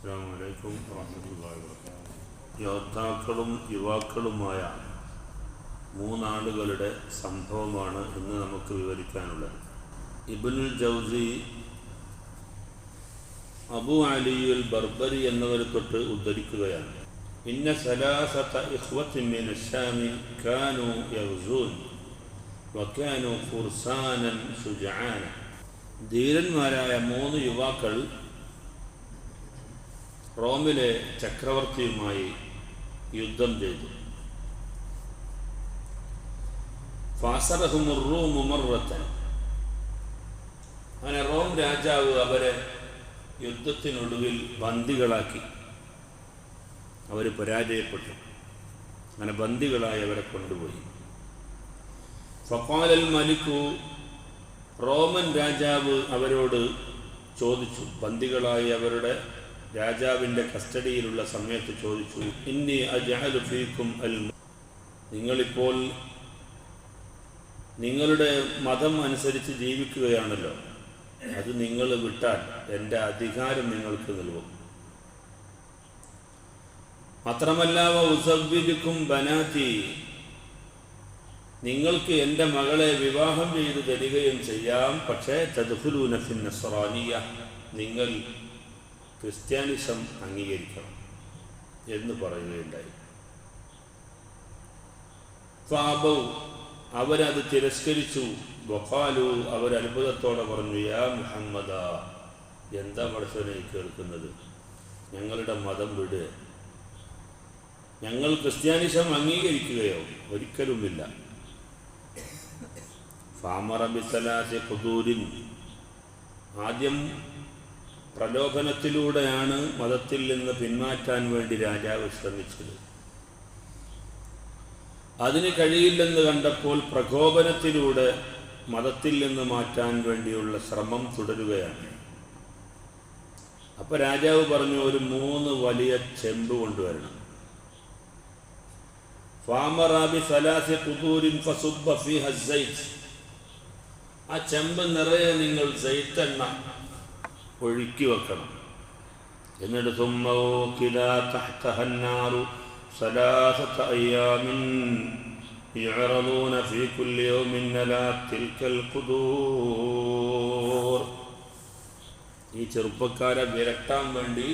അസ്സാം വലൈക്കും വാഹമത്തല്ലാ യോദ്ധാക്കളും യുവാക്കളുമായ മൂന്നാളുകളുടെ സംഭവമാണ് ഇന്ന് നമുക്ക് വിവരിക്കാനുള്ളത്. ഇബുൽ ജൗസി അബു അലിയുൽ ബർബരി എന്നവരെ തൊട്ട് ഉദ്ധരിക്കുകയാണ്. ഇന്ന സലാസത്ത ഇഹ്വത്തിൻ ഷാമി കാനു യഗ്സൂൻ വക്കാനു ഫുർസാനൻ സുജാന ധീരന്മാരായ മൂന്ന് യുവാക്കൾ റോമിലെ ചക്രവർത്തിയുമായി യുദ്ധം ചെയ്തു. ഫാസറഹുമുറൂമുമറത്തൻ അങ്ങനെ റോം രാജാവ് അവരെ യുദ്ധത്തിനൊടുവിൽ ബന്ദികളാക്കി. അവർ പരാജയപ്പെട്ടു. അങ്ങനെ ബന്ദികളായി അവരെ കൊണ്ടുപോയി. ഫപ്പാലൽ മലിക്കു റോമൻ രാജാവ് അവരോട് ചോദിച്ചു. ബന്ദികളായി അവരുടെ രാജാവിന്റെ കസ്റ്റഡിയിലുള്ള സമയത്ത് ചോദിച്ചു ഇന്നി അജാലു അൽ നിങ്ങളിപ്പോൾ നിങ്ങളുടെ മതം അനുസരിച്ച് ജീവിക്കുകയാണല്ലോ. അത് നിങ്ങൾ വിട്ടാൽ എന്റെ അധികാരം നിങ്ങൾക്ക് നൽകും. മാത്രമല്ല ഉസവ്വിജുക്കും ബനാത്തി നിങ്ങൾക്ക് എന്റെ മകളെ വിവാഹം ചെയ്തു തരികയും ചെയ്യാം. പക്ഷേ തദ്ഹുലൂനഫിൻ നസ്രാനിയ നിങ്ങൾ ക്രിസ്ത്യാനിസം അംഗീകരിക്കണം എന്ന് പറയുകയുണ്ടായി. ഫാബൗ അവരത് തിരസ്കരിച്ചു. ബഫാലു അവർ അത്ഭുതത്തോടെ പറഞ്ഞു യാ മുഹമ്മദ എന്താ പടച്ചവനെ കേൾക്കുന്നത്? ഞങ്ങളുടെ മതം വിട്. ഞങ്ങൾ ക്രിസ്ത്യാനിസം അംഗീകരിക്കുകയോ ഒരിക്കലുമില്ല. ഫാമറബിസലാസെ കുതൂരിൻ ആദ്യം പ്രലോഭനത്തിലൂടെയാണ് മതത്തിൽ നിന്ന് പിന്മാറ്റാൻ വേണ്ടി രാജാവ് ശ്രമിച്ചത്. അതിന് കഴിയില്ലെന്ന് കണ്ടപ്പോൾ പ്രകോപനത്തിലൂടെ മതത്തിൽ നിന്ന് മാറ്റാൻ വേണ്ടിയുള്ള ശ്രമം തുടരുകയാണ്. അപ്പൊ രാജാവ് പറഞ്ഞു ഒരു മൂന്ന് വലിയ ചെമ്പ് കൊണ്ടുവരണം. ആ ചെമ്പ് നിറയെ നിങ്ങൾ സൈത്തെണ്ണ. ഒഴുക്കി വെക്കണം എന്നിട്ട് തുമ്മോക്കില തഹ്തഹന്നാറു സലാസത്ത അയ്യാമിൻ يعرضون في كل يوم على تلك القدور ഈ ചെറുപ്പക്കാരെ വിരട്ടാൻ വേണ്ടി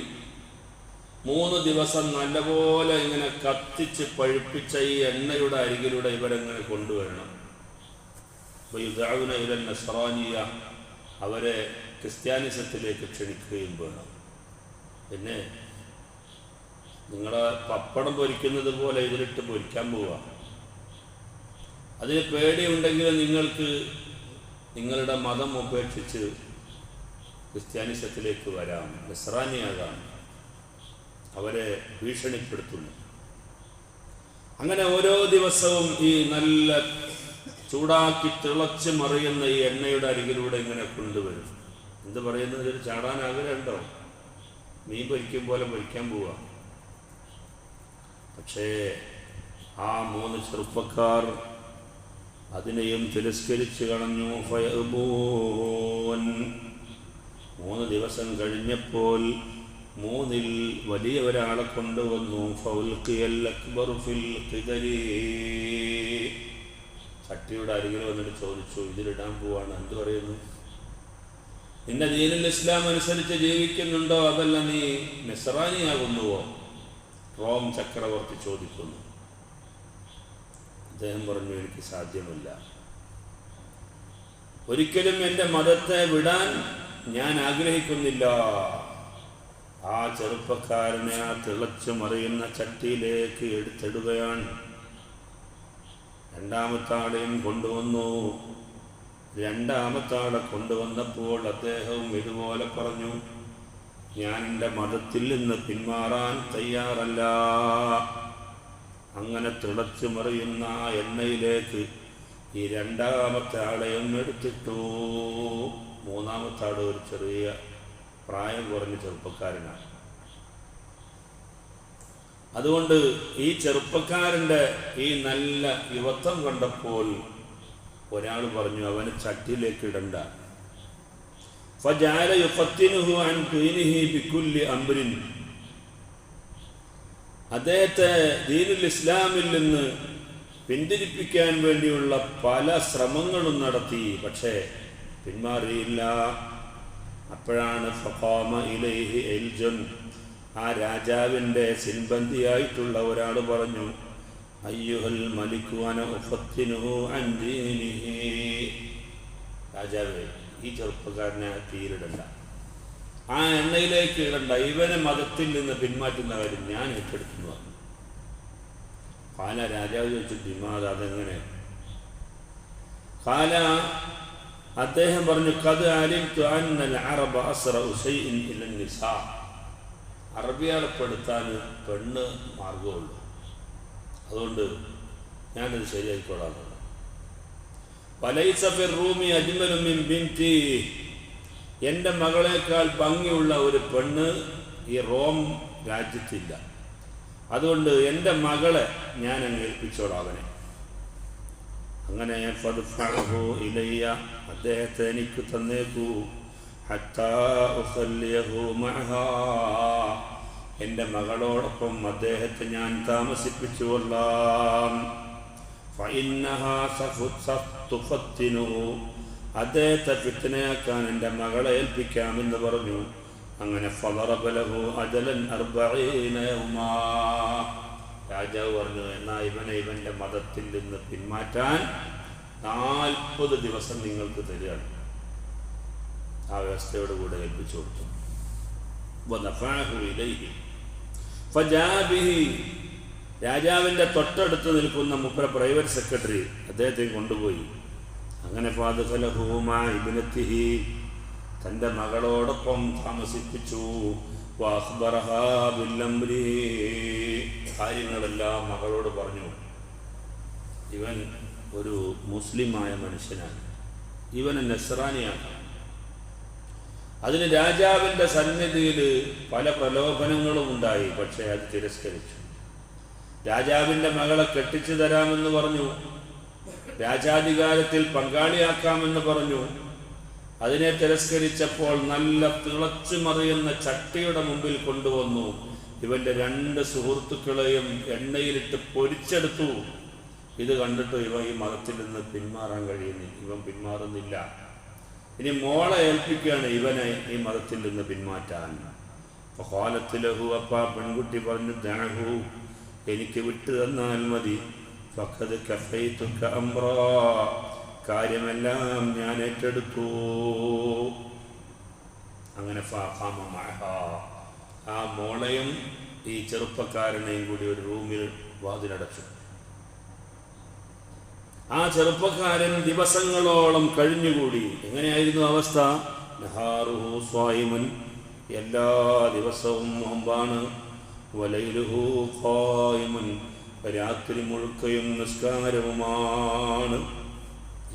മൂന്ന് ദിവസം നല്ലപോലെ ഇങ്ങനെ കത്തിച്ച് പഴുപ്പിച്ച ഈ എണ്ണയുടെ അരികിലൂടെ ഇവരെങ്ങനെ കൊണ്ടുവരണം അപ്പോൾ യുദ്ധാവിന ഇവരൻ നസ്രാനിയ അവരെ ക്രിസ്ത്യാനിസത്തിലേക്ക് ക്ഷണിക്കുകയും വേണം. പിന്നെ നിങ്ങളെ പപ്പടം പൊരിക്കുന്നത് പോലെ ഇതിലിട്ട് പൊരിക്കാൻ പോവുക അതിന് പേടിയുണ്ടെങ്കിൽ നിങ്ങൾക്ക് നിങ്ങളുടെ മതം ഉപേക്ഷിച്ച് ക്രിസ്ത്യാനിസത്തിലേക്ക് വരാം. നിസ്രാനിയാകാം. അവരെ ഭീഷണിപ്പെടുത്തുന്നു. അങ്ങനെ ഓരോ ദിവസവും ഈ നല്ല ചൂടാക്കി തിളച്ച് മറിയുന്ന ഈ എണ്ണയുടെ അരികിലൂടെ ഇങ്ങനെ കൊണ്ടുവരും. എന്ത് പറയുന്നത് ഇതിൽ ചാടാൻ ആഗ്രഹമുണ്ടോ? മീൻ പൊരിക്കും പോലെ പൊരിക്കാൻ പോവുക പക്ഷേ ആ മൂന്ന് ചെറുപ്പക്കാർ അതിനെയും തിരസ്കരിച്ചു കളഞ്ഞു. മൂന്ന് ദിവസം കഴിഞ്ഞപ്പോൾ മൂന്നിൽ വലിയ ഒരാളെ കൊണ്ടുവന്നു. ചട്ടിയുടെ അരികിൽ വന്നിട്ട് ചോദിച്ചു ഇതിലിടാൻ പോവാണ്. എന്ത് പറയുന്നു? നിന്റെ ദീനുൽ ഇസ്ലാം അനുസരിച്ച് ജീവിക്കുന്നുണ്ടോ അതല്ല നീ നിസ്രാനിയാകുന്നുവോ റോം ചക്രവർത്തി ചോദിക്കുന്നു. അദ്ദേഹം പറഞ്ഞു എനിക്ക് സാധ്യമല്ല. ഒരിക്കലും എന്റെ മതത്തെ വിടാൻ ഞാൻ ആഗ്രഹിക്കുന്നില്ല. ആ ചെറുപ്പക്കാരനെ ആ തിളച്ചു മറിയുന്ന ചട്ടിയിലേക്ക് എടുത്തിടുകയാണ്. രണ്ടാമത്തെ ആളെയും കൊണ്ടുവന്നു. രണ്ടാമത്തെ ആളെ കൊണ്ടുവന്നപ്പോൾ അദ്ദേഹവും ഇതുപോലെ പറഞ്ഞു ഞാൻ എന്റെ മതത്തിൽ നിന്ന് പിന്മാറാൻ തയ്യാറല്ല. അങ്ങനെ തിളച്ചു മറിയുന്ന എണ്ണയിലേക്ക് ഈ രണ്ടാമത്തെ ആളെയും എടുത്തിട്ടു. മൂന്നാമത്തെ ആൾ ഒരു ചെറിയ പ്രായം കുറഞ്ഞ ചെറുപ്പക്കാരനാണ്. അതുകൊണ്ട് ഈ ചെറുപ്പക്കാരന്റെ ഈ നല്ല യുവത്വം കണ്ടപ്പോൾ ഒരാൾ പറഞ്ഞു അവനെ ചട്ടിലേക്ക് ഇടണ്ട. അദ്ദേഹത്തെ ദീനുൽ ഇസ്ലാമിൽ നിന്ന് പിന്തിരിപ്പിക്കാൻ വേണ്ടിയുള്ള പല ശ്രമങ്ങളും നടത്തി പക്ഷേ പിന്മാറിയില്ല. അപ്പോഴാണ് ഫഖാമ ഇലൈഹി എൽജൻ ആ രാജാവിന്റെ സിൻബന്ധിയായിട്ടുള്ള ഒരാൾ പറഞ്ഞു അയ്യുഹൽ അൻ ദീനിഹി. രാജാവേ ഈ ചെറുപ്പക്കാരനെ തീരിടണ്ട. ആ എണ്ണയിലേക്ക് ഇടണ്ട. ഇവനെ മതത്തിൽ നിന്ന് പിന്മാറ്റുന്ന കാര്യം ഞാൻ ഏറ്റെടുക്കുന്നു. കാല രാജാവ് ചോദിച്ചു ദിമാദ് അതെങ്ങനെ? കാല അദ്ദേഹം പറഞ്ഞു കത് അറബിയാളപ്പെടുത്താൻ പെണ്ണ് മാർഗമുള്ളൂ അതുകൊണ്ട് ഞാനത് ശരിയായിക്കോളാം വലൈസഫിർ റൂമി അജ്മലു മിൻ ബിൻതി. മകളേക്കാൾ ഭംഗിയുള്ള ഒരു പെണ്ണ് ഈ റോം രാജ്യത്തില്ല. അതുകൊണ്ട് എന്റെ മകളെ ഞാൻ അങ്ങ് ഏൽപ്പിച്ചോളാം അങ്ങനെ ഇലയ്യ അദ്ദേഹത്തെ എനിക്ക് തന്നേക്കൂ. ഹത്താ എന്റെ മകളോടൊപ്പം അദ്ദേഹത്തെ ഞാൻ താമസിപ്പിച്ചു കൊള്ളാം ഫഇന്നഹാ സഫു- സത്തുഫത്തിനുഹു. അദ്ദേഹത്തെ ഫിത്തനയാക്കാൻ എന്റെ മകളെ ഏൽപ്പിക്കാമെന്ന് പറഞ്ഞു അങ്ങനെ അജലൻ. രാജാവ് പറഞ്ഞു എന്നാ ഇവനെ ഇവന്റെ മതത്തിൽ നിന്ന് പിന്മാറ്റാൻ നാൽപ്പത് ദിവസം നിങ്ങൾക്ക് തരികയാണ് ആ വ്യവസ്ഥയോടുകൂടെ ഏൽപ്പിച്ചു കൊടുത്തു ഇപ്പൊ ഇലൈഹി. ഫജാ രാജാവിന്റെ തൊട്ടടുത്ത് നിൽക്കുന്ന മുപ്പര പ്രൈവറ്റ് സെക്രട്ടറി അദ്ദേഹത്തെ കൊണ്ടുപോയി. അങ്ങനെ ഫാദുഫലഹൂമ ഇബ്നത്തിഹി തന്റെ മകളോടൊപ്പം താമസിപ്പിച്ചു. കാര്യങ്ങളെല്ലാം മകളോട് പറഞ്ഞു. ഇവൻ ഒരു മുസ്ലിമായ മനുഷ്യനാണ്. ഇവന് നസ്രാനിയാണ്. അതിന് രാജാവിന്റെ സന്നിധിയിൽ പല പ്രലോഭനങ്ങളും ഉണ്ടായി. പക്ഷേ അത് തിരസ്കരിച്ചു. രാജാവിന്റെ മകളെ കെട്ടിച്ചു തരാമെന്ന് പറഞ്ഞു. രാജാധികാരത്തിൽ പങ്കാളിയാക്കാമെന്ന് പറഞ്ഞു. അതിനെ തിരസ്കരിച്ചപ്പോൾ നല്ല തിളച്ചു മറിയുന്ന ചട്ടിയുടെ മുമ്പിൽ കൊണ്ടുവന്നു. ഇവന്റെ രണ്ട് സുഹൃത്തുക്കളെയും എണ്ണയിലിട്ട് പൊരിച്ചെടുത്തു. ഇത് കണ്ടിട്ട് ഇവ ഈ മതത്തിൽ നിന്ന് പിന്മാറാൻ കഴിയുന്നില്ല. ഇവൻ പിന്മാറുന്നില്ല. ഇനി മോളെ ഏൽപ്പിക്കുകയാണ് ഇവനെ ഈ മതത്തിൽ നിന്ന് പിന്മാറ്റാൻ. കാലത്തിലഹു അപ്പ പെൺകുട്ടി പറഞ്ഞു ദാഹു എനിക്ക് വിട്ടു തന്നാൽ മതി. ഫഖദ് കഫൈതുക അംറാ കാര്യമെല്ലാം ഞാൻ ഏറ്റെടുത്തു. അങ്ങനെ. ആ മോളയും ഈ ചെറുപ്പക്കാരനെയും കൂടി ഒരു റൂമിൽ വാതിലടച്ചു. ആ ചെറുപ്പക്കാരൻ ദിവസങ്ങളോളം കഴിഞ്ഞുകൂടി. എങ്ങനെയായിരുന്നു അവസ്ഥ? നഹാറുഹു സ്വായിമൻ. എല്ലാ ദിവസവും നോമ്പാണ് വലയിലുഹു രാത്രി മുഴുക്കയും നിസ്കാരവുമാണ്.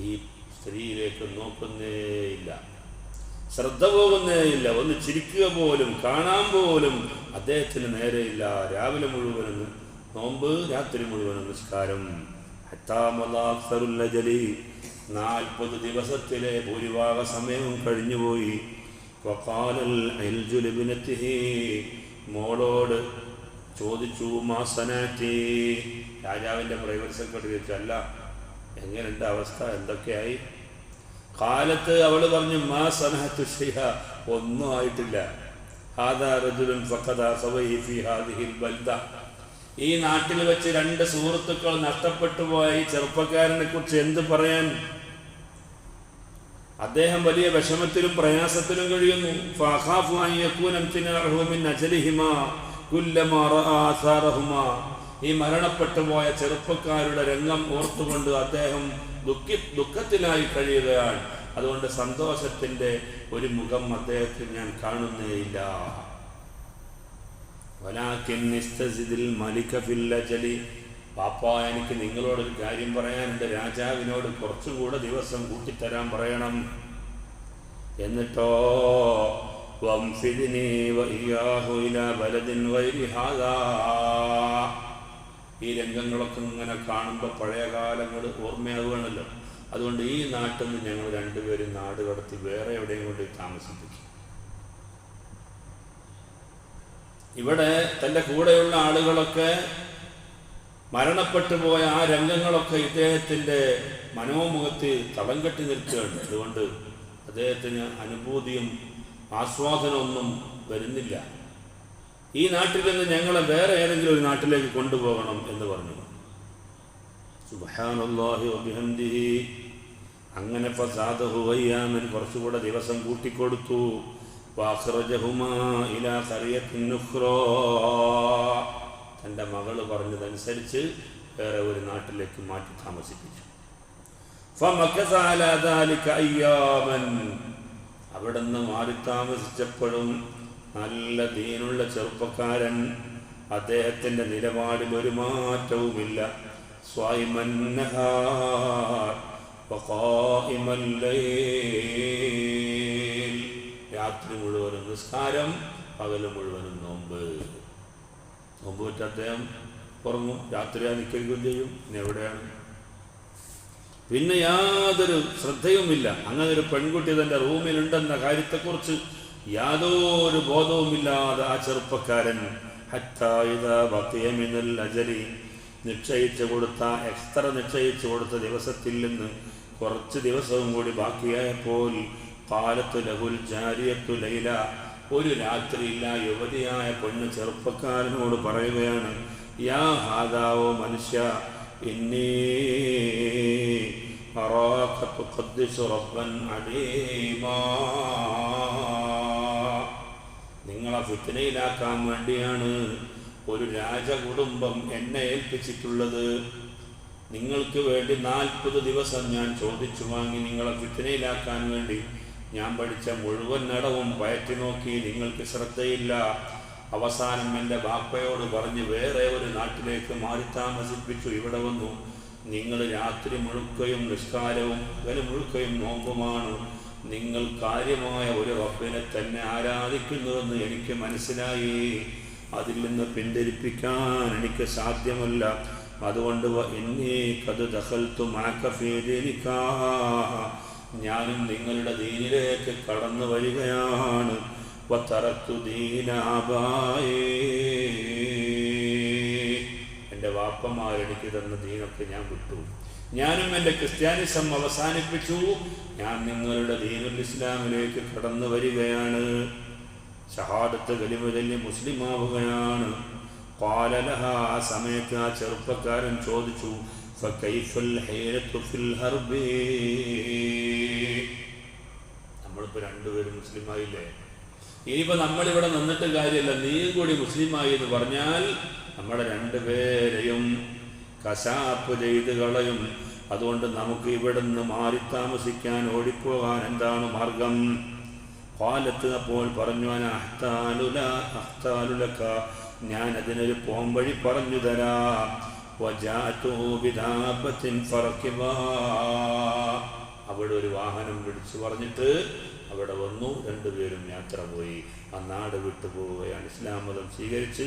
ഈ സ്ത്രീയിലേക്ക് നോക്കുന്നേയില്ല. ശ്രദ്ധ പോകുന്നേയില്ല. ഒന്ന് ചിരിക്കുക പോലും കാണാൻ പോലും അദ്ദേഹത്തിന് നേരെയില്ല. രാവിലെ മുഴുവനും നോമ്പ് രാത്രി മുഴുവനും നിസ്കാരം. ഹത്താമലാഖറുല്ലജലി നാൽപ്പത് ദിവസത്തിലെ ഭൂരിഭാഗ സമയവും കഴിഞ്ഞുപോയി. വഖാലൽ അൽജുലിബിനത്തിഹി മോളോട് ചോദിച്ചു മാസനാറ്റി രാജാവിന്റെ പ്രൈവറ്റ് സെക്രട്ടറി ചോദിച്ചു അല്ല എങ്ങനെയുണ്ട് അവസ്ഥ? എന്തൊക്കെയായി? കാലത്ത് അവൾ പറഞ്ഞു മാ സനഹത്തു ഷിഹ ഒന്നും ആയിട്ടില്ല. ഹാദാ റജുലുൻ ഫഖദ സവൈ ഫി ഹാദിഹിൽ ബൽദ. ഈ നാട്ടിൽ വെച്ച് രണ്ട് സുഹൃത്തുക്കൾ നഷ്ടപ്പെട്ടു പോയ ഈ ചെറുപ്പക്കാരനെ കുറിച്ച് എന്ത് പറയാൻ? അദ്ദേഹം വലിയ വിഷമത്തിലും പ്രയാസത്തിലും കഴിയുന്നു. ഈ മരണപ്പെട്ടു പോയ ചെറുപ്പക്കാരുടെ രംഗം ഓർത്തുകൊണ്ട് അദ്ദേഹം ദുഃഖി ദുഃഖത്തിലായി കഴിയുകയാണ്. അതുകൊണ്ട് സന്തോഷത്തിന്റെ ഒരു മുഖം അദ്ദേഹത്തിൽ ഞാൻ കാണുന്നേയില്ല. അജലി പാപ്പ എനിക്ക് നിങ്ങളോടൊരു കാര്യം പറയാനുണ്ട് രാജാവിനോട് കുറച്ചുകൂടെ ദിവസം കൂട്ടിത്തരാൻ പറയണം. എന്നിട്ടോ ഹാദാ. ഈ രംഗങ്ങളൊക്കെ ഇങ്ങനെ കാണുമ്പോൾ പഴയ കാലങ്ങൾ ഓർമ്മയാവുകയാണല്ലോ. അതുകൊണ്ട് ഈ നാട്ടിൽ നിന്ന് ഞങ്ങൾ രണ്ടുപേരും നാട് കടത്തി വേറെ എവിടെയും കൊണ്ട് താമസിപ്പിച്ചു ഇവിടെ തന്റെ കൂടെയുള്ള ആളുകളൊക്കെ മരണപ്പെട്ടു പോയ ആ രംഗങ്ങളൊക്കെ ഇദ്ദേഹത്തിന്റെ മനോമുഖത്തിൽ തളം കെട്ടി നിൽക്കുകയാണ്. അതുകൊണ്ട് അദ്ദേഹത്തിന് അനുഭൂതിയും ആസ്വാദനമൊന്നും വരുന്നില്ല. ഈ നാട്ടിൽ നിന്ന് ഞങ്ങളെ വേറെ ഏതെങ്കിലും ഒരു നാട്ടിലേക്ക് കൊണ്ടുപോകണം എന്ന് പറഞ്ഞു. അങ്ങനെ കുറച്ചുകൂടെ ദിവസം കൂട്ടിക്കൊടുത്തു. തന്റെ മകൾ പറഞ്ഞതനുസരിച്ച് വേറെ ഒരു നാട്ടിലേക്ക് മാറ്റി താമസിപ്പിച്ചു. അവിടെ അവിടുന്ന് മാറി താമസിച്ചപ്പോഴും നല്ല ദീനുള്ള ചെറുപ്പക്കാരൻ. അദ്ദേഹത്തിന്റെ നിലപാടിൽ ഒരു മാറ്റവുമില്ല. ലൈൽ. രാത്രി മുഴുവനും നിസ്കാരം പകൽ മുഴുവനും നോമ്പ്. നോമ്പ് വെച്ച് അദ്ദേഹം ഉറങ്ങും. രാത്രി നിൽക്കുകയും ചെയ്യും? പിന്നെ എവിടെയാണ്? പിന്നെ യാതൊരു ശ്രദ്ധയുമില്ല. അങ്ങനെ ഒരു പെൺകുട്ടി തന്റെ റൂമിലുണ്ടെന്ന കാര്യത്തെക്കുറിച്ച് യാതൊരു ബോധവുമില്ലാതെ ആ ചെറുപ്പക്കാരൻ അജലി നിശ്ചയിച്ചു കൊടുത്ത എക്സ്ട്ര നിശ്ചയിച്ചു കൊടുത്ത ദിവസത്തിൽ നിന്ന് കുറച്ച് ദിവസവും കൂടി ബാക്കിയായപ്പോൾ കാലത്ത് ലഹുൽ ജാരിയത്തു ലൈല. ഒരു രാത്രിയില്ല യുവതിയായ പെണ്ണ് ചെറുപ്പക്കാരനോട് പറയുകയാണ് യാ ഹാദാവോ മനുഷ്യ നിങ്ങളെ ഫിത്തനയിലാക്കാൻ വേണ്ടിയാണ് ഒരു രാജകുടുംബം എന്നെ ഏൽപ്പിച്ചിട്ടുള്ളത്. നിങ്ങൾക്ക് വേണ്ടി നാൽപ്പത് ദിവസം ഞാൻ ചോദിച്ചു വാങ്ങി നിങ്ങളെ ഫിത്തനയിലാക്കാൻ വേണ്ടി ഞാൻ പഠിച്ച മുഴുവൻ നടവും പയറ്റി നോക്കി നിങ്ങൾക്ക് ശ്രദ്ധയില്ല. അവസാനം എന്റെ ബാപ്പയോട് പറഞ്ഞ് വേറെ ഒരു നാട്ടിലേക്ക് മാറി താമസിപ്പിച്ചു. ഇവിടെ വന്നു. നിങ്ങൾ രാത്രി മുഴുക്കയും നിഷ്കാരവും പകൽ മുഴുക്കയും നോമ്പുമാണ്. നിങ്ങൾ കാര്യമായ ഒരു റബ്ബിനെ തന്നെ ആരാധിക്കുന്നുവെന്ന് എനിക്ക് മനസ്സിലായി. അതിൽ നിന്ന് പിന്തിരിപ്പിക്കാൻ എനിക്ക് സാധ്യമല്ല. അതുകൊണ്ട് വ ഇന്നീ കത് ദഖൽത്തു മാക ഫീ ദീനിക. ഞാനും നിങ്ങളുടെ ദീനിലേക്ക് കടന്നു വരികയാണ്. ആബായേ എന്റെ വാപ്പമാരെനിക്ക് തന്ന ദീനൊക്കെ ഞാൻ വിട്ടു. ഞാനും എന്റെ ക്രിസ്ത്യാനിസം അവസാനിപ്പിച്ചു. ഞാൻ നിങ്ങളുടെ ദീനുൽ ഇസ്ലാമിലേക്ക് കടന്നു വരികയാണ്. ഷഹാദത്ത് കലിമുതല്യ മുസ്ലിം ആവുകയാണ് പാലലഹ ആ സമയത്ത് ആ ചെറുപ്പക്കാരൻ ചോദിച്ചു ഫകൈഫൽ الحيرة ഫിൽ الهرب നമ്മളിപ്പോൾ രണ്ടുപേരും മുസ്ലിമായില്ലേ? ഇനിയിപ്പോൾ നമ്മളിവിടെ നിന്നിട്ട് കാര്യമല്ല. നീ കൂടി മുസ്ലിമായി എന്ന് പറഞ്ഞാൽ നമ്മളെ രണ്ടുപേരെയും കശാപ്പ് ചെയ്ത് കളയും. അതുകൊണ്ട് നമുക്ക് ഇവിടുന്ന് മാറി താമസിക്കാൻ ഓടിപ്പോകാൻ എന്താണ് മാർഗം? പാലത്ത് അപ്പോൾ പറഞ്ഞു "അന അഹ്താലുല അഹ്താലുലക്ക ഞാൻ അതിനൊരു പോംവഴി പറഞ്ഞു തരാം. അവിടെ ഒരു വാഹനം പിടിച്ചു പറഞ്ഞിട്ട് അവിടെ വന്നു. രണ്ടുപേരും യാത്ര പോയി. ആ നാട് വിട്ടു പോവുകയാണ്. ഇസ്ലാം മതം സ്വീകരിച്ച്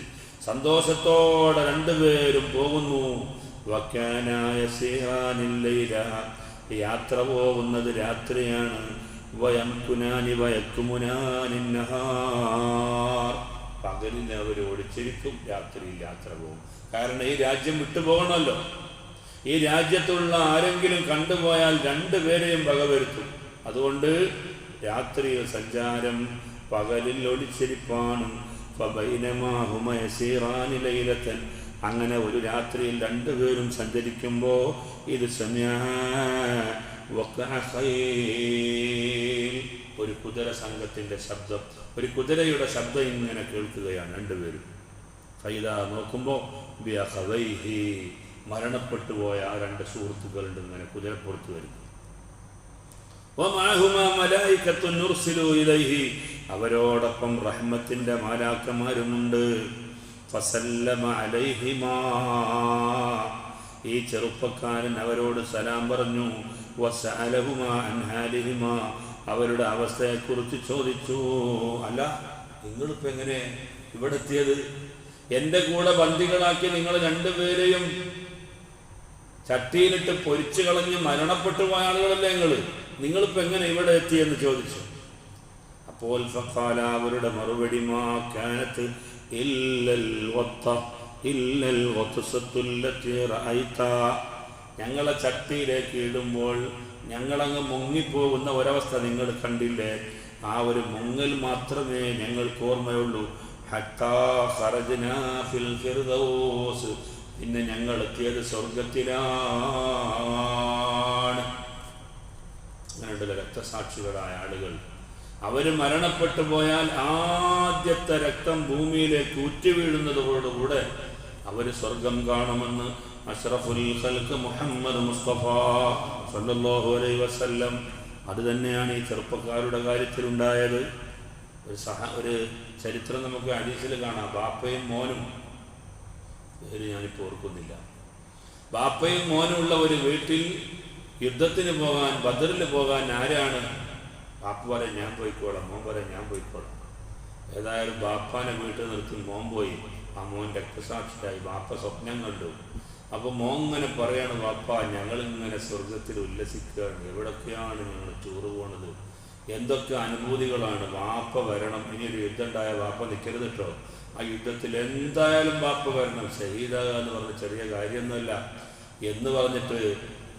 സന്തോഷത്തോടെ രണ്ടുപേരും പോകുന്നു. വക്കാനായ സിഹാനില്ലയില യാത്ര പോകുന്നത് രാത്രിയാണ്. വയം കുനാനി വയക്കുമുനാനിന്നഹാർ പകലിൽ അവർ ഓടിച്ചിരിക്കും രാത്രിയിൽ യാത്ര പോകും. കാരണം ഈ രാജ്യം വിട്ടുപോകണമല്ലോ. ഈ രാജ്യത്തുള്ള ആരെങ്കിലും കണ്ടുപോയാൽ രണ്ടുപേരെയും വകവരുത്തും അതുകൊണ്ട് രാത്രിയിൽ സഞ്ചാരം പകലിൽ ഒളിച്ചിരിപ്പാണ് അങ്ങനെ ഒരു രാത്രിയിൽ രണ്ടുപേരും സഞ്ചരിക്കുമ്പോൾ ഇത് ഒരു കുതിര സംഘത്തിന്റെ ശബ്ദം ഒരു കുതിരയുടെ ശബ്ദം ഇങ്ങനെ കേൾക്കുകയാണ് രണ്ടുപേരും ഫൈദ നോക്കുമ്പോൾ മരണപ്പെട്ടു പോയ ആ രണ്ട് സുഹൃത്തുക്കളുണ്ട് ഇങ്ങനെ കുതിരപ്പുറത്ത് വരുന്നു അവരോടൊപ്പം റഹ്മത്തിന്റെ മാലാക്കന്മാരുമുണ്ട് ഈ ചെറുപ്പക്കാരൻ അവരോട് സലാം പറഞ്ഞു അവരുടെ അവസ്ഥയെക്കുറിച്ച് ചോദിച്ചു അല്ല നിങ്ങളിപ്പോൾ എങ്ങനെ ഇവിടെ എത്തിയത് എന്റെ കൂടെ ബന്ദികളാക്കി നിങ്ങൾ രണ്ടുപേരെയും ചട്ടിയിലിട്ട് പൊരിച്ചു കളഞ്ഞ് മരണപ്പെട്ടു പോയ ആളുകളല്ലേ നിങ്ങൾ നിങ്ങളിപ്പോ എങ്ങനെ ഇവിടെ എത്തി എന്ന് ചോദിച്ചു. അപ്പോൾ ഫഖാല അവരുടെ മറുപടി ഇല്ലൽ ഇല്ലൽ ഞങ്ങളെ ചട്ടിയിലേക്ക് ഇടുമ്പോൾ ഞങ്ങളങ്ങ് മുങ്ങിപ്പോകുന്ന ഒരവസ്ഥ നിങ്ങൾ കണ്ടില്ലേ? ആ ഒരു മുങ്ങൽ മാത്രമേ ഞങ്ങൾക്ക് ഓർമ്മയുള്ളൂ. പിന്നെ ഞങ്ങൾ എത്തിയത് സ്വർഗത്തിലാണ് അങ്ങനെയുള്ള രക്തസാക്ഷികളായ ആളുകൾ. അവർ മരണപ്പെട്ടു പോയാൽ ആദ്യത്തെ രക്തം ഭൂമിയിലേക്ക് ഉറ്റുവീഴുന്നതോടുകൂടെ അവർ സ്വർഗം കാണുമെന്ന് അഷ്റഫുൽ ഖൽക്ക് മുഹമ്മദ് മുസ്തഫ സല്ലല്ലാഹു അലൈഹി വസല്ലം. അത് തന്നെയാണ് ഈ ചെറുപ്പക്കാരുടെ കാര്യത്തിലുണ്ടായത്. ഒരു സഹ ഒരു ചരിത്രം നമുക്ക് ഹദീസിൽ കാണാം. ബാപ്പയും മോനും പേര് ഞാനിപ്പോൾ ഓർക്കുന്നില്ല. ബാപ്പയും മോനുമുള്ള ഒരു വീട്ടിൽ യുദ്ധത്തിന് പോകാൻ ബദറിൽ പോകാൻ ആരാണ്? ബാപ്പ പറയും ഞാൻ പോയിക്കോളാം മോൻ പറയും ഞാൻ പോയിക്കോളാം. ഏതായാലും ബാപ്പാനെ വീട്ടിൽ നിർത്തി മോൻ പോയി. ആ മോൻ രക്തസാക്ഷിയായി ബാപ്പ സ്വപ്നം കണ്ടു. അപ്പൊ മോൻ ഇങ്ങനെ പറയാണ് ബാപ്പ ഞങ്ങളിങ്ങനെ സ്വർഗത്തിൽ ഉല്ലസിക്കുകയാണ്. എവിടൊക്കെയാണ് ഞങ്ങൾ ടൂറ് പോണത്? എന്തൊക്കെ അനുഭൂതികളാണ്? വാപ്പ വരണം. ഇനിയൊരു യുദ്ധം ഉണ്ടായ വാപ്പ നിൽക്കരുത് കേട്ടോ ആ യുദ്ധത്തിൽ എന്തായാലും വാപ്പ വരണം. ഷഹീദാകുക എന്ന് പറഞ്ഞ ചെറിയ കാര്യമൊന്നുമല്ല. എന്ന് പറഞ്ഞിട്ട്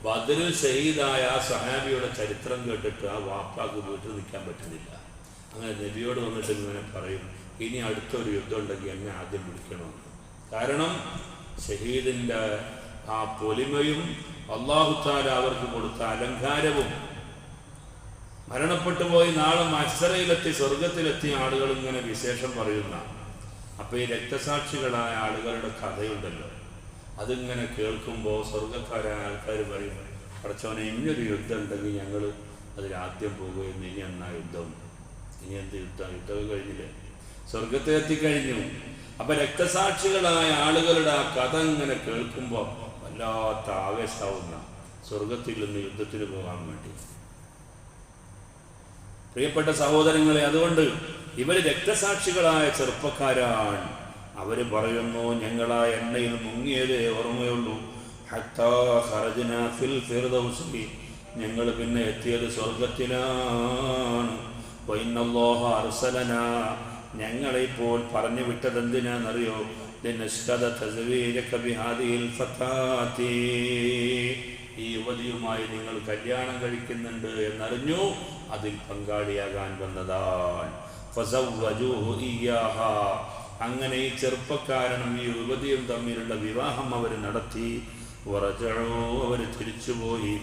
ബദറിൽ ഷഹീദായ ആ സഹാബിയുടെ ചരിത്രം കേട്ടിട്ട് ആ വാപ്പാക്ക് വീട്ടിൽ നിൽക്കാൻ പറ്റുന്നില്ല. അങ്ങനെ നബിയോട് വന്നിട്ട് ഇങ്ങനെ പറയും ഇനി അടുത്തൊരു യുദ്ധം ഉണ്ടെങ്കിൽ എന്നെ ആദ്യം വിളിക്കണമെന്ന് കാരണം ഷഹീദിന്റെ ആ പൊലിമയും അള്ളാഹുത്താല അവർക്ക് കൊടുത്ത അലങ്കാരവും മരണപ്പെട്ടു പോയി നാളെ മത്സരയിലെത്തി സ്വർഗത്തിലെത്തിയ ആളുകൾ ഇങ്ങനെ വിശേഷം പറയുന്ന അപ്പൊ ഈ രക്തസാക്ഷികളായ ആളുകളുടെ കഥയുണ്ടല്ലോ. അതിങ്ങനെ കേൾക്കുമ്പോൾ സ്വർഗക്കാരായ ആൾക്കാർ പറയും പടച്ചോനെ ഇനിയൊരു യുദ്ധം ഉണ്ടെങ്കിൽ ഞങ്ങൾ അതിലാദ്യം പോകുമെന്ന് ഇനി എന്നാ യുദ്ധം? ഇനി എന്ത് യുദ്ധം? യുദ്ധം കഴിഞ്ഞില്ലേ? സ്വർഗത്തെ എത്തിക്കഴിഞ്ഞു. അപ്പൊ രക്തസാക്ഷികളായ ആളുകളുടെ ആ കഥ ഇങ്ങനെ കേൾക്കുമ്പോൾ വല്ലാത്ത ആവേശാവുന്ന സ്വർഗത്തിൽ നിന്ന് യുദ്ധത്തിന് പോകാൻ വേണ്ടി. പ്രിയപ്പെട്ട സഹോദരങ്ങളെ അതുകൊണ്ട് ഇവർ രക്തസാക്ഷികളായ ചെറുപ്പക്കാരാണ്. അവർ പറയുന്നു ഞങ്ങളാ എണ്ണയിൽ മുങ്ങിയതേ ഓർമ്മയുള്ളൂ. ഫിൽ ഫിർദൗസി. ഞങ്ങൾ പിന്നെ എത്തിയത് സ്വർഗത്തിലാണ് അർസലന. ഞങ്ങളെ ഇപ്പോൾ പറഞ്ഞു വിട്ടത് എന്തിനാണെന്നറിയോ ലിനശ്ഹദ തസ്വീരക ബിഹാദിഹിൽ ഫതാത്തി ഈ യുവതിയുമായി നിങ്ങൾ കല്യാണം കഴിക്കുന്നുണ്ട് എന്നറിഞ്ഞു അതിൽ പങ്കാളിയാകാൻ ഇയ്യാഹ. അങ്ങനെ ഈ ചെറുപ്പക്കാരനും ഈ യുവതിയും തമ്മിലുള്ള വിവാഹം അവർ നടത്തി വറജഊ അവർ തിരിച്ചുപോയി.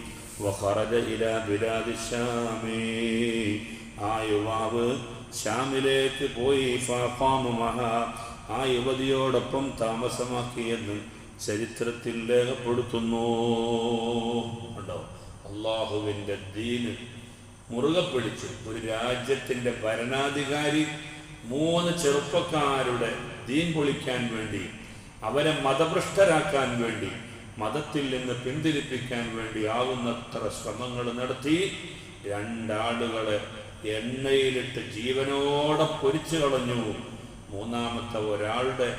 ആ യുവാവ് ശ്യാമിലേക്ക് പോയി. ആ യുവതിയോടൊപ്പം താമസമാക്കിയെന്ന് ചരിത്രത്തിൽ രേഖപ്പെടുത്തുന്നു. ഉണ്ടോ അള്ളാഹുവിന്റെ ദീന് മുറുകെ പിടിച്ച് ഒരു രാജ്യത്തിന്റെ ഭരണാധികാരി മൂന്ന് ചെറുപ്പക്കാരുടെ ദീൻ പൊളിക്കാൻ വേണ്ടി അവരെ മതഭ്രഷ്ടരാക്കാൻ വേണ്ടി മതത്തിൽ നിന്ന് പിന്തിരിപ്പിക്കാൻ വേണ്ടി ആവുന്നത്ര ശ്രമങ്ങൾ നടത്തി രണ്ടാളുകളെ എണ്ണയിലിട്ട് ജീവനോടെ പൊരിച്ചു കളഞ്ഞു. മൂന്നാമത്തെ ഒരാളുടെ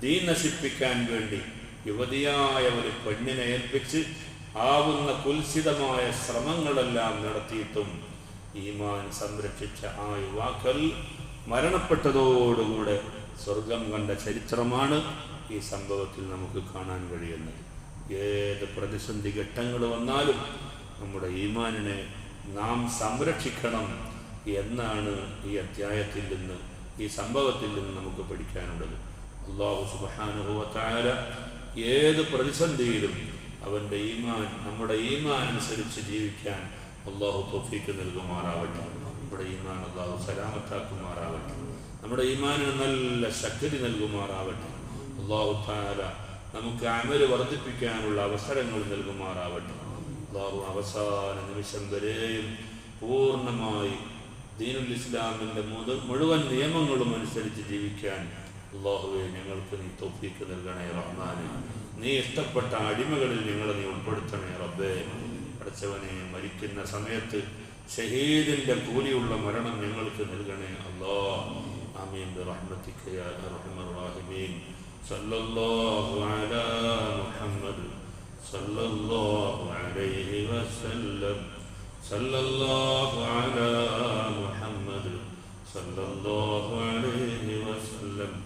ദീൻ നശിപ്പിക്കാൻ വേണ്ടി യുവതിയായ ഒരു പെണ്ണിനെ ഏൽപ്പിച്ച് ആവുന്ന കുൽസിതമായ ശ്രമങ്ങളെല്ലാം നടത്തിയിട്ടും ഈമാൻ സംരക്ഷിച്ച ആ യുവാക്കൾ മരണപ്പെട്ടതോടുകൂടെ സ്വർഗം കണ്ട ചരിത്രമാണ് ഈ സംഭവത്തിൽ നമുക്ക് കാണാൻ കഴിയുന്നത്. ഏത് പ്രതിസന്ധി ഘട്ടങ്ങൾ വന്നാലും നമ്മുടെ ഈമാനിനെ നാം സംരക്ഷിക്കണം എന്നാണ് ഈ അധ്യായത്തിൽ നിന്ന് ഈ സംഭവത്തിൽ നിന്ന് നമുക്ക് പഠിക്കാനുള്ളത്. അള്ളാഹു സുബാനുഭവത്തായ ഏത് പ്രതിസന്ധിയിലും അവന്റെ ഈമാൻ നമ്മുടെ ഈമാൻ അനുസരിച്ച് ജീവിക്കാൻ അള്ളാഹു തൊഫീക്ക് നൽകുമാറാവട്ടെ. നമ്മുടെ ഈമാൻ അള്ളാഹു സലാമത്താക്കുമാറാവട്ടെ. നമ്മുടെ ഈമാനിന് നല്ല ശക്തി നൽകുമാറാവട്ടെ. അള്ളാഹു താല നമുക്ക് അമൽ വർദ്ധിപ്പിക്കാനുള്ള അവസരങ്ങൾ നൽകുമാറാവട്ടെ. അള്ളാഹു അവസാന നിമിഷം വരെയും പൂർണമായി ദീനുൽ ഇസ്ലാമിന്റെ മുഴുവൻ നിയമങ്ങളും അനുസരിച്ച് ജീവിക്കാൻ അള്ളാഹുവെ ഞങ്ങൾക്ക് നീ തൊപ്പിക്ക് നൽകണേ റഹ്മാന്. നീ ഇഷ്ടപ്പെട്ട അടിമകളിൽ ഞങ്ങളെ നീ ഉൾപ്പെടുത്തണേ റബ്ബേ. അടച്ചവനെ മരിക്കുന്ന സമയത്ത് ഷഹീദിന്റെ കൂലിയുള്ള മരണം ഞങ്ങൾക്ക് നൽകണേ അള്ളാ. ആമീൻ. റഹ്മത്തിക്ക് റഹ്മീൻ. സല്ലല്ലാഹു അലാ മുഹമ്മദ് സല്ലല്ലാഹു അലൈഹി വസല്ലം. സല്ലല്ലാഹു അലാ മുഹമ്മദ് സല്ലല്ലാഹു അലൈഹി വസല്ലം.